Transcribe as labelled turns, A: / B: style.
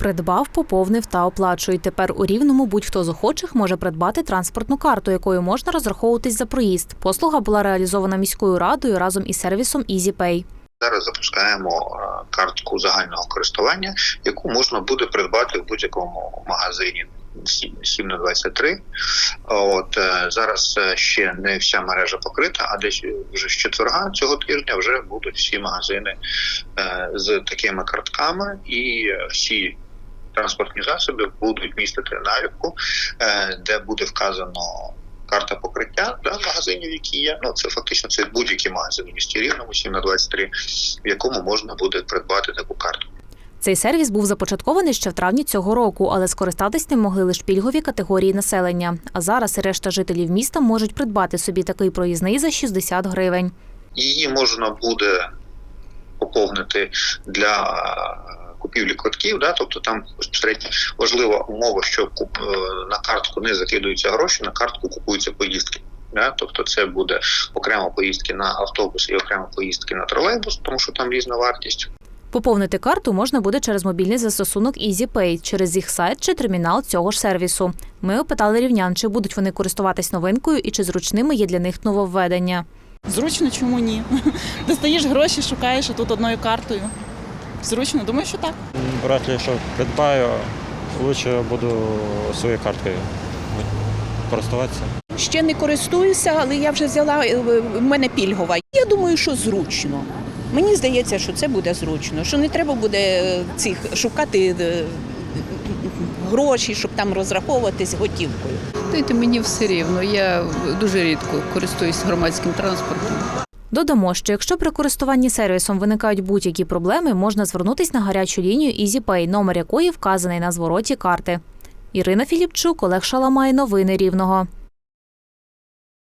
A: Придбав, поповнив та оплачуй. Тепер у рівному будь-хто з охочих може придбати транспортну карту, якою можна розраховуватись за проїзд. Послуга була реалізована міською радою разом із сервісом EasyPay.
B: Зараз запускаємо картку загального користування, яку можна буде придбати в будь-якому магазині. 7 на 23. От е, зараз е, ще не вся мережа покрита, а десь вже з четверга цього тижня вже будуть всі магазини е, з такими картками, і всі транспортні засоби будуть містити наліпку, е, де буде вказано. Карта покриття да, магазинів, які є. Ну це фактично це будь-який магазин у місті Рівному, 7 на 23, в якому можна буде придбати таку карту.
A: Цей сервіс був започаткований ще в травні цього року, але скористатись ним могли лише пільгові категорії населення. А зараз решта жителів міста можуть придбати собі такий проїзний за 60 гривень.
B: Її можна буде поповнити для купівлі квитків. Да? Тобто там безпосередньо важлива умова, що куп, е, на картку не закидуються гроші, на картку купуються поїздки. Да? Тобто це буде окремо поїздки на автобус і окремо поїздки на тролейбус, тому що там різна вартість.
A: Поповнити карту можна буде через мобільний застосунок EasyPay, через їх сайт чи термінал цього ж сервісу. Ми опитали рівнян, чи будуть вони користуватись новинкою і чи зручними є для них нововведення.
C: Зручно, чому ні? Достаєш гроші, шукаєш а тут одною картою. Зручно, думаю, що так.
D: Вряд ли, що придбаю, лучше буду своєю карткою користуватися.
E: Ще не користуюся, але я вже взяла е, в мене пільгова. Я думаю, що зручно. Мені здається, що це буде зручно, що не треба буде е, цих шукати е, гроші, щоб там розраховуватись готівкою.
F: Знаєте, мені все рівно. Я дуже рідко користуюсь громадським транспортом.
A: Додамо, що якщо при користуванні сервісом виникають будь-які проблеми, можна звернутись на гарячу лінію EasyPay, номер якої вказаний на звороті карти. Ірина Філіпчук, Олег Шаламай. Новини Рівного.